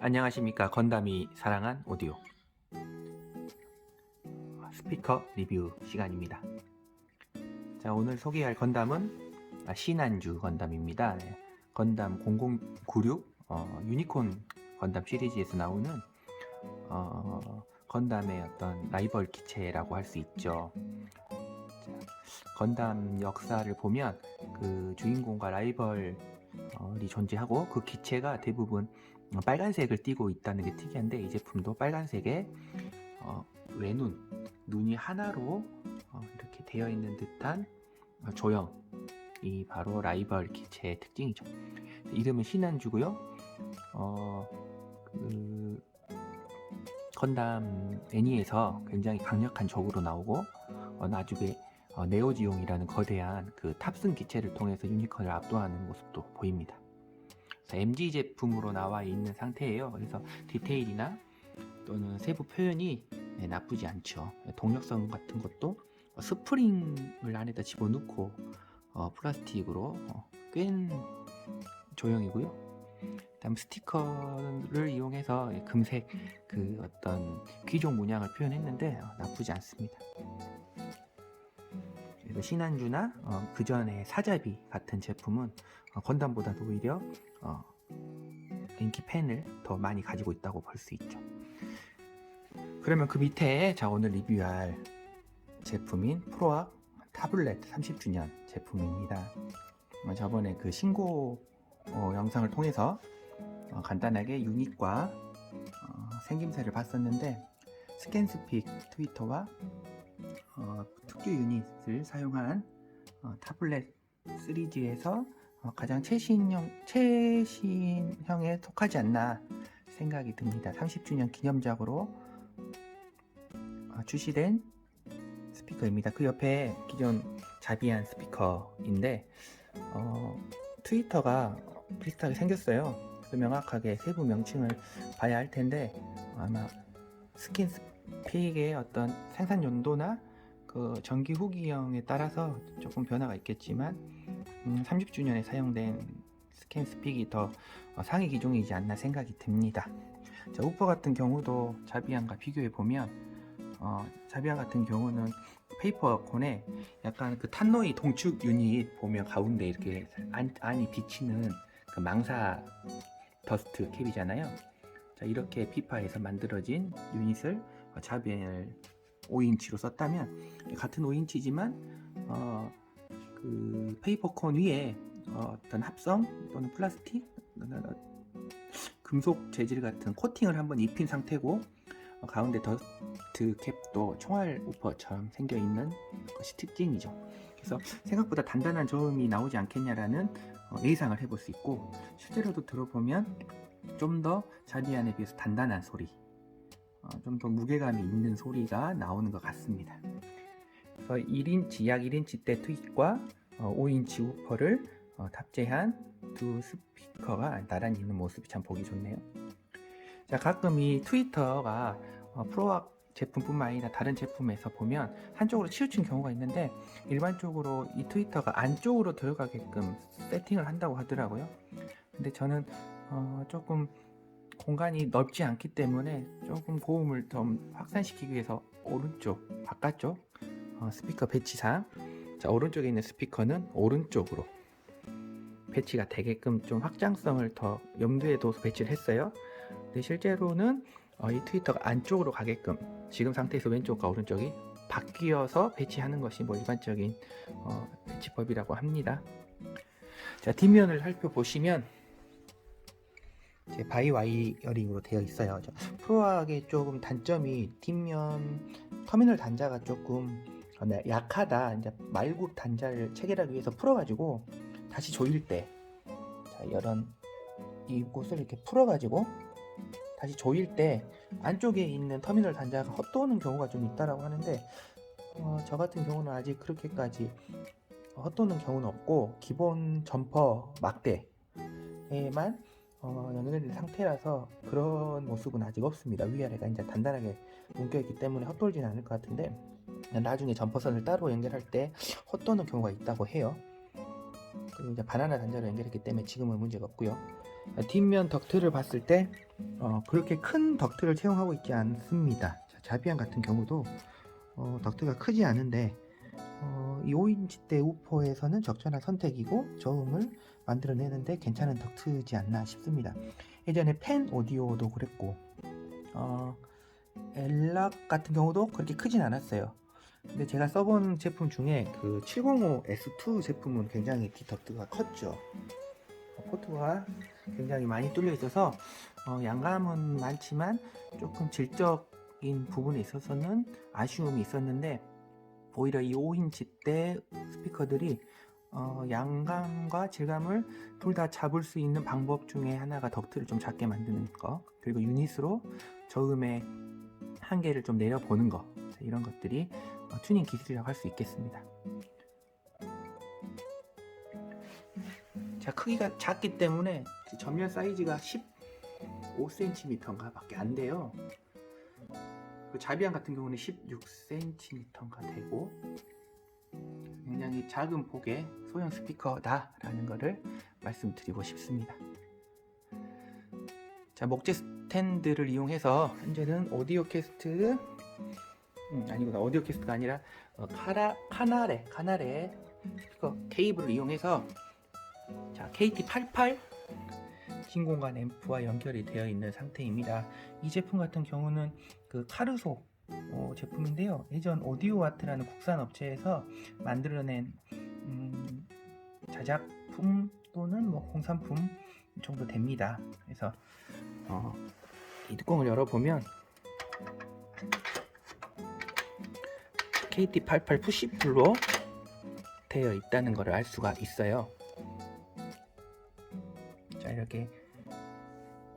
안녕하십니까. 건담이 사랑한 오디오. 스피커 리뷰 시간입니다. 자 오늘 소개할 건담은 아, 신안주 건담입니다. 네, 건담 0096 어, 유니콘 건담 시리즈에서 나오는 어, 건담의 어떤 라이벌 기체라고 할 수 있죠. 자, 건담 역사를 보면 그 주인공과 라이벌 이 존재하고 그 기체가 대부분 어, 빨간색을 띠고 있다는 게 특이한데 이 제품도 빨간색에 어, 외눈, 눈이 하나로 어, 이렇게 되어 있는 듯한 어, 조형이 바로 라이벌 기체의 특징이죠. 이름은 신안주고요. 어, 그 건담 애니에서 굉장히 강력한 적으로 나오고 어, 나중에 어, 네오지용이라는 거대한 그 탑승 기체를 통해서 유니콘을 압도하는 모습도 보입니다. MG 제품으로 나와 있는 상태예요. 그래서 디테일이나 또는 세부 표현이 네, 나쁘지 않죠. 동력성 같은 것도 어, 스프링을 안에다 집어넣고 어, 플라스틱으로 어, 꿰는 조형이고요. 다음 스티커를 이용해서 금색 그 어떤 귀족 문양을 표현했는데 어, 나쁘지 않습니다. 그래서 신한주나 어, 그 전에 사자비 같은 제품은 어, 건담보다도 오히려 어, 인기 팬을 더 많이 가지고 있다고 볼 수 있죠. 그러면 그 밑에 자 오늘 리뷰할 제품인 프로악 타블렛 30주년 제품입니다. 어, 저번에 그 신고 어, 영상을 통해서 어, 간단하게 유닛과 어, 생김새를 봤었는데 스캔스픽 트위터와 어, 특유 유닛을 사용한 어, 타블렛 시리즈에서 어, 가장 최신형, 최신형에 속하지 않나 생각이 듭니다. 30주년 기념작으로 어, 출시된 스피커입니다. 그 옆에 기존 자비한 스피커인데 어, 트위터가 비슷하게 생겼어요. 그래서 명확하게 세부 명칭을 봐야 할 텐데 아마 스킨 스픽의 어떤 생산 연도나 그 전기 후기형에 따라서 조금 변화가 있겠지만 음, 30주년에 사용된 스캔 스픽이 더 어, 상위 기종이지 않나 생각이 듭니다. 자, 우퍼 같은 경우도 자비안과 비교해 보면 어, 자비안 같은 경우는 페이퍼 콘에 약간 그 탄노이 동축 유닛 보면 가운데 이렇게 안, 안이 비치는 그 망사 더스트 캡이잖아요. 자, 이렇게 피파에서 만들어진 유닛을 어, 자비안을 5인치로 썼다면 같은 5인치지만 어, 그 페이퍼콘 위에 어, 떤 합성 또는 플라스틱 금속 재질 같은 코팅을 한번 입힌 상태고 어, 가운데 더스트 캡도 총알 우퍼처럼 생겨 있는 것이 특징이죠. 그래서 생각보다 단단한 저음이 나오지 않겠냐라는 어, 예상을 해볼 수 있고 실제로도 들어보면 좀 더 자비안에 비해서 단단한 소리 어, 좀 더 무게감이 있는 소리가 나오는 것 같습니다. 그래서 1인치 약 1인치 대 트윗과 어, 5인치 우퍼를 어, 탑재한 두 스피커가 나란히 있는 모습이 참 보기 좋네요. 자 가끔 이 트위터가 어, 프로악 제품뿐만 아니라 다른 제품에서 보면 한쪽으로 치우친 경우가 있는데 일반적으로 이 트위터가 안쪽으로 들어가게끔 세팅을 한다고 하더라고요. 근데 저는 어, 조금 공간이 넓지 않기 때문에 조금 고음을 좀 확산시키기 위해서 오른쪽, 바깥쪽 어, 스피커 배치상 자, 오른쪽에 있는 스피커는 오른쪽으로 배치가 되게끔 좀 확장성을 더 염두에 둬서 배치를 했어요. 근데 실제로는 어, 이 트위터가 안쪽으로 가게끔 지금 상태에서 왼쪽과 오른쪽이 바뀌어서 배치하는 것이 뭐 일반적인 어, 배치법이라고 합니다. 자, 뒷면을 살펴보시면 이 제 바이 와이어링으로 되어 있어요. 저 프로악의 조금 단점이 뒷면 터미널 단자가 조금 어, 네, 약하다. 이제 말굽 단자를 체결하기 위해서 풀어가지고 다시 조일 때, 자 이런 이곳을 이렇게 풀어가지고 다시 조일 때 안쪽에 있는 터미널 단자가 헛도는 경우가 좀 있다라고 하는데 어, 저 같은 경우는 아직 그렇게까지 헛도는 경우는 없고 기본 점퍼 막대에만 어, 연결된 상태라서 그런 모습은 아직 없습니다. 위아래가 이제 단단하게 묶여있기 때문에 헛돌지는 않을 것 같은데 나중에 점퍼선을 따로 연결할 때 헛도는 경우가 있다고 해요. 그리고 이제 바나나 단자로 연결했기 때문에 지금은 문제가 없고요. 뒷면 덕트를 봤을 때 어, 그렇게 큰 덕트를 채용하고 있지 않습니다. 자, 자비안 같은 경우도 어, 덕트가 크지 않은데 어, 이 5인치대 우퍼에서는 적절한 선택이고 저음을 만들어내는데 괜찮은 덕트지 않나 싶습니다. 예전에 펜 오디오도 그랬고 어, 엘락 같은 경우도 그렇게 크진 않았어요. 근데 제가 써본 제품 중에 그 705S2 제품은 굉장히 디덕트가 컸죠. 어, 포트가 굉장히 많이 뚫려 있어서 어, 양감은 많지만 조금 질적인 부분에 있어서는 아쉬움이 있었는데 오히려 이 5인치 대 스피커들이 어, 양감과 질감을 둘 다 잡을 수 있는 방법 중에 하나가 덕트를 좀 작게 만드는 거 그리고 유닛으로 저음의 한계를 좀 내려보는 거 자, 이런 것들이 어, 튜닝 기술이라고 할 수 있겠습니다. 자 크기가 작기 때문에 전면 사이즈가 15cm인가 밖에 안 돼요. 그 자비안 같은 경우는 16cm가 되고 굉장히 작은 폭의 소형 스피커다라는 것을 말씀드리고 싶습니다. 자 목재 스탠드를 이용해서 현재는 오디오 캐스트 음, 아니구나 오디오 캐스트가 아니라 어, 카라 카나레 카나레 스피커 케이블을 이용해서 자 KT88 진공관 앰프와 연결이 되어 있는 상태입니다. 이 제품 같은 경우는 그 카르소 어, 제품인데요. 예전 오디오와트라는 국산 업체에서 만들어낸 음, 자작품 또는 뭐 공산품 정도 됩니다. 그래서 어, 이 뚜껑을 열어보면 KT88 푸시풀로 되어 있다는 것을 알 수가 있어요. 자 이렇게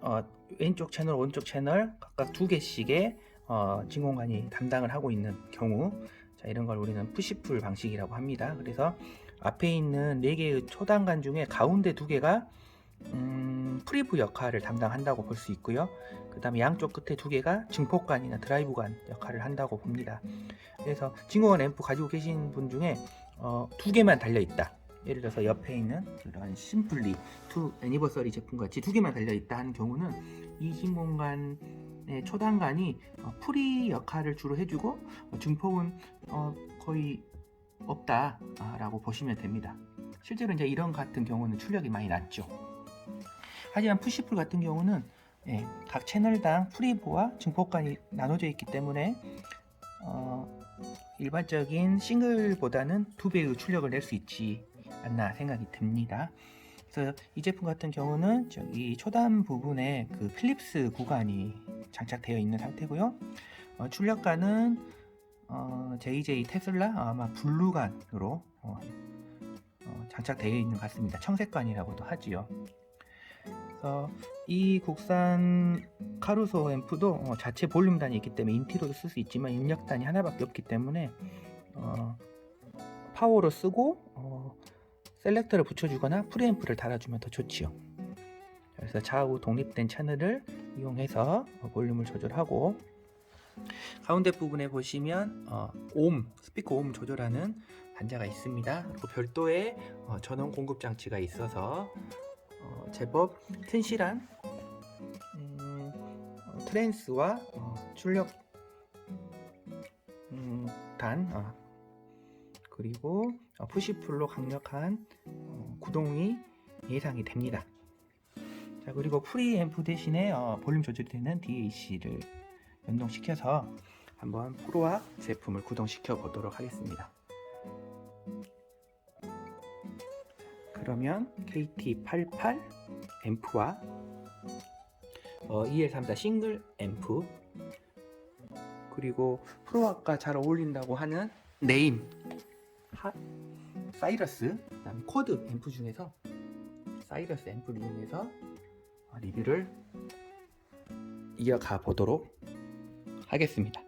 어, 왼쪽 채널, 오른쪽 채널 각각 두 개씩의 어, 진공관이 담당을 하고 있는 경우 자 이런 걸 우리는 푸시풀 방식이라고 합니다. 그래서 앞에 있는 네 개의 초단관 중에 가운데 두 개가 음, 프리브 역할을 담당한다고 볼 수 있고요. 그 다음에 양쪽 끝에 두 개가 증폭관이나 드라이브관 역할을 한다고 봅니다. 그래서 진공관 앰프 가지고 계신 분 중에 어, 두 개만 달려 있다. 예를 들어서 옆에 있는 그런 심플리 투 애니버서리 제품 같이 두 개만 달려 있다 하는 경우는 이 진공관의 초단관이 어, 프리 역할을 주로 해주고 어, 증폭은 어, 거의 없다라고 보시면 됩니다. 실제로 이제 이런 같은 경우는 출력이 많이 낮죠. 하지만 푸시풀 같은 경우는 예, 각 채널당 프리브와 증폭관이 나눠져 있기 때문에 어, 일반적인 싱글보다는 두 배의 출력을 낼 수 있지 않나 생각이 듭니다. 그래서 이 제품 같은 경우는 저기 초단 부분에 그 필립스 구간이 장착되어 있는 상태고요. 어, 출력관은 어, JJ 테슬라 아마 블루관으로 어, 어, 장착되어 있는 것 같습니다. 청색관이라고도 하지요. 그래서 이 국산 카루소 앰프도 어, 자체 볼륨단이 있기 때문에 인티로도 쓸 수 있지만 입력단이 하나밖에 없기 때문에 어, 파워로 쓰고 어, 셀렉터를 붙여주거나 프리앰프를 달아주면 더 좋지요. 그래서 좌우 독립된 채널을 이용해서 어, 볼륨을 조절하고 가운데 부분에 보시면 어, 옴 스피커 옴 조절하는 단자가 있습니다. 그리고 별도의 어, 전원 공급 장치가 있어서 어, 제법 튼실한 음, 어, 트랜스와 어, 출력 음, 단 어, 그리고 어, 푸시풀로 강력한 어, 구동이 예상이 됩니다. 자 그리고 프리앰프 대신에 어, 볼륨 조절이 되는 DAC를 연동시켜서 한번 프로와 제품을 구동시켜 보도록 하겠습니다. 그러면 KT88 앰프와 어, EL34 싱글 앰프 그리고 프로와과 잘 어울린다고 하는 네임 하, 사이러스 그다음 코드 앰프 중에서 사이러스 앰프를 이용해서 어, 리뷰를 이어가 보도록 하겠습니다.